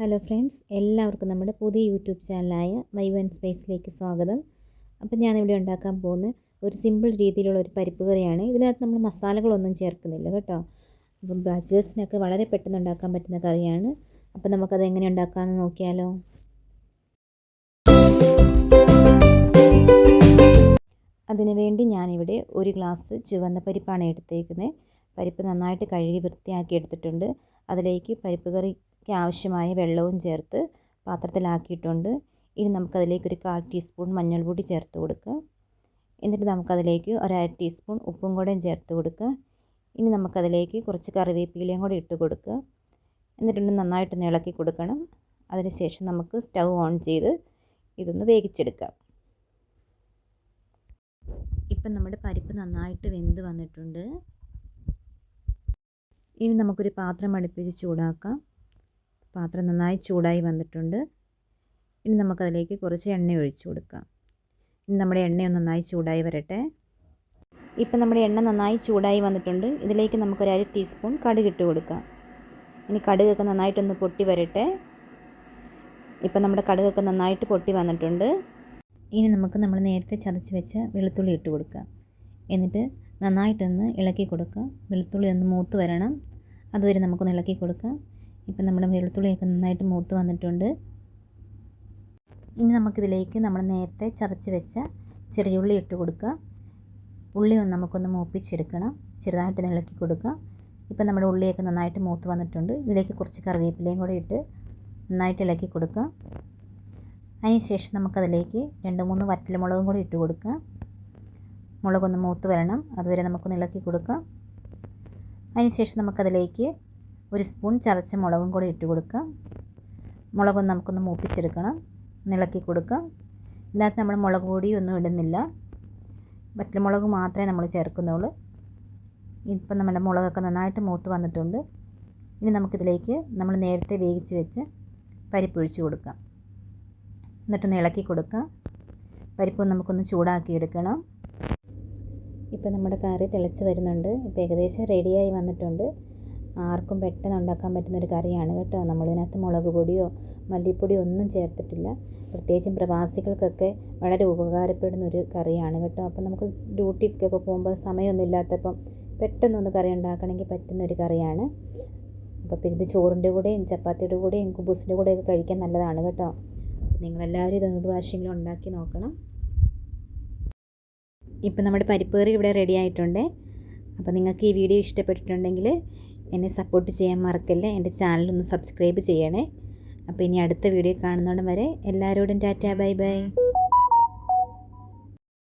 Hello friends എല്ലാവർക്കും നമ്മുടെ പുതിയ യൂട്യൂബ് ചാനലായ മൈ വൺ സ്പേസിലേക്ക് സ്വാഗതം. അപ്പം ഞാനിവിടെ ഉണ്ടാക്കാൻ പോകുന്ന ഒരു സിമ്പിൾ രീതിയിലുള്ള ഒരു പരിപ്പ് കറിയാണ്. ഇതിനകത്ത് നമ്മൾ മസാലകളൊന്നും ചേർക്കുന്നില്ല കേട്ടോ. അപ്പം ബാച്ചിലേഴ്സിനൊക്കെ വളരെ പെട്ടെന്ന് ഉണ്ടാക്കാൻ പറ്റുന്ന കറിയാണ്. അപ്പം നമുക്കത് എങ്ങനെ ഉണ്ടാക്കാമെന്ന് നോക്കിയാലോ. അതിനു വേണ്ടി ഞാനിവിടെ ഒരു ഗ്ലാസ് ചുവന്ന പരിപ്പാണ് എടുത്തേക്കുന്നത്. പരിപ്പ് നന്നായിട്ട് കഴുകി വൃത്തിയാക്കി എടുത്തിട്ടുണ്ട്. അതിലേക്ക് പരിപ്പ് കറിക്ക് ആവശ്യമായ വെള്ളവും ചേർത്ത് പാത്രത്തിലാക്കിയിട്ടുണ്ട്. ഇനി നമുക്കതിലേക്ക് ഒരു കാൽ ടീസ്പൂൺ മഞ്ഞൾപ്പൊടി ചേർത്ത് കൊടുക്കുക. എന്നിട്ട് നമുക്കതിലേക്ക് ഒരു അര ടീസ്പൂൺ ഉപ്പും കൂടെ ചേർത്ത് കൊടുക്കുക. ഇനി നമുക്കതിലേക്ക് കുറച്ച് കറിവേപ്പിലയും കൂടി ഇട്ട് കൊടുക്കുക. എന്നിട്ടൊന്ന് നന്നായിട്ട് ഇളക്കി കൊടുക്കണം. അതിനുശേഷം നമുക്ക് സ്റ്റൗ ഓൺ ചെയ്ത് ഇതൊന്ന് വേവിച്ചെടുക്കാം ഇപ്പം നമ്മുടെ പരിപ്പ് നന്നായിട്ട് വെന്ത് വന്നിട്ടുണ്ട്. ഇനി നമുക്കൊരു പാത്രം അടുപ്പിച്ച് ചൂടാക്കാം. പാത്രം നന്നായി ചൂടായി വന്നിട്ടുണ്ട്. ഇനി നമുക്കതിലേക്ക് കുറച്ച് എണ്ണ ഒഴിച്ചു കൊടുക്കാം. ഇനി നമ്മുടെ എണ്ണയൊന്ന് നന്നായി ചൂടായി വരട്ടെ. ഇപ്പം നമ്മുടെ എണ്ണ നന്നായി ചൂടായി വന്നിട്ടുണ്ട്. ഇതിലേക്ക് നമുക്കൊരു അര ടീസ്പൂൺ കടുക് ഇട്ട് കൊടുക്കാം. ഇനി കടുകൊക്കെ നന്നായിട്ടൊന്ന് പൊട്ടി വരട്ടെ. ഇപ്പം നമ്മുടെ കടുകൊക്കെ നന്നായിട്ട് പൊട്ടി വന്നിട്ടുണ്ട്. ഇനി നമുക്ക് നമ്മൾ നേരത്തെ ചതച്ച് വെച്ച വെളുത്തുള്ളി ഇട്ട് കൊടുക്കാം. എന്നിട്ട് നന്നായിട്ടൊന്ന് ഇളക്കി കൊടുക്കുക വെളുത്തുള്ളി ഒന്ന് മൂത്ത് വരണം. അതുവരെ നമുക്കൊന്ന് ഇളക്കി കൊടുക്കാം. ഇപ്പം നമ്മുടെ വെളുത്തുള്ളിയൊക്കെ നന്നായിട്ട് മൂത്ത് വന്നിട്ടുണ്ട്. ഇനി നമുക്കിതിലേക്ക് നമ്മൾ നേരത്തെ ചതച്ച് വെച്ച ചെറിയ ഉള്ളി ഇട്ട് കൊടുക്കുക. ഉള്ളി ഒന്ന് നമുക്കൊന്ന് മൂപ്പിച്ചെടുക്കണം. ചെറുതായിട്ട് ഇളക്കി കൊടുക്കുക. ഇപ്പം നമ്മുടെ ഉള്ളിയൊക്കെ നന്നായിട്ട് മൂത്ത് വന്നിട്ടുണ്ട്. ഇതിലേക്ക് കുറച്ച് കറിവേപ്പിലയും കൂടെ ഇട്ട് നന്നായിട്ട് ഇളക്കി കൊടുക്കുക. അതിനുശേഷം നമുക്കതിലേക്ക് രണ്ട് മൂന്ന് വറ്റൽമുളകും കൂടി ഇട്ട് കൊടുക്കുക. മുളകൊന്ന് മൂത്ത് വരണം. അതുവരെ നമുക്കൊന്ന് ഇളക്കി കൊടുക്കുക. അതിനുശേഷം നമുക്കതിലേക്ക് ഒരു സ്പൂൺ ചതച്ച മുളകും കൂടി ഇട്ട് കൊടുക്കുക. മുളകും നമുക്കൊന്ന് മൂപ്പിച്ചെടുക്കണം. ഇളക്കി കൊടുക്കുക. ഇതിനകത്ത് നമ്മൾ മുളക് പൊടിയൊന്നും ഇടുന്നില്ല. വറ്റൽമുളക് മാത്രമേ നമ്മൾ ചേർക്കുന്നുള്ളൂ. ഇപ്പം നമ്മുടെ മുളകൊക്കെ നന്നായിട്ട് മൂത്ത് വന്നിട്ടുണ്ട്. ഇനി നമുക്കിതിലേക്ക് നമ്മൾ നേരത്തെ വേവിച്ച് വെച്ച് പരിപ്പൊഴിച്ച് കൊടുക്കാം. എന്നിട്ടൊന്ന് ഇളക്കി കൊടുക്കുക പരിപ്പ് നമുക്കൊന്ന് ചൂടാക്കി എടുക്കണം. ഇപ്പം നമ്മുടെ കറി തിളച്ച് വരുന്നുണ്ട്. ഇപ്പോൾ ഏകദേശം റെഡിയായി വന്നിട്ടുണ്ട്. ആർക്കും പെട്ടെന്ന് ഉണ്ടാക്കാൻ പറ്റുന്നൊരു കറിയാണ് കേട്ടോ. നമ്മളിതിനകത്ത് മുളക് പൊടിയോ മല്ലിപ്പൊടിയോ ഒന്നും ചേർത്തിട്ടില്ല. പ്രത്യേകിച്ചും പ്രവാസികൾക്കൊക്കെ വളരെ ഉപകാരപ്പെടുന്ന ഒരു കറിയാണ് കേട്ടോ. അപ്പോൾ നമുക്ക് ഡ്യൂട്ടിക്കൊക്കെ പോകുമ്പോൾ സമയമൊന്നും ഇല്ലാത്തപ്പം പെട്ടെന്നൊന്ന് കറി ഉണ്ടാക്കണമെങ്കിൽ പറ്റുന്ന ഒരു കറിയാണ്. അപ്പോൾ പിന്നെ ഇത് ചോറിന്റെ കൂടെയും ചപ്പാത്തിയുടെ കൂടെയും കുബൂസിന്റെ കൂടെയൊക്കെ കഴിക്കാൻ നല്ലതാണ് കേട്ടോ. നിങ്ങളെല്ലാവരും ഇതൊരു പ്രാവശ്യമെങ്കിലും ഉണ്ടാക്കി നോക്കണം. ഇപ്പം നമ്മുടെ പരിപ്പ് കറി ഇവിടെ റെഡി ആയിട്ടുണ്ട്. അപ്പോൾ നിങ്ങൾക്ക് ഈ വീഡിയോ ഇഷ്ടപ്പെട്ടിട്ടുണ്ടെങ്കിൽ എന്നെ സപ്പോർട്ട് ചെയ്യാൻ മറക്കല്ല? എന്റെ ചാനലൊന്ന് സബ്സ്ക്രൈബ് ചെയ്യണേ. അപ്പോൾ ഇനി അടുത്ത വീഡിയോ കാണുന്നോടം വരെ എല്ലാവരോടും ടാറ്റാ ബൈ ബൈ.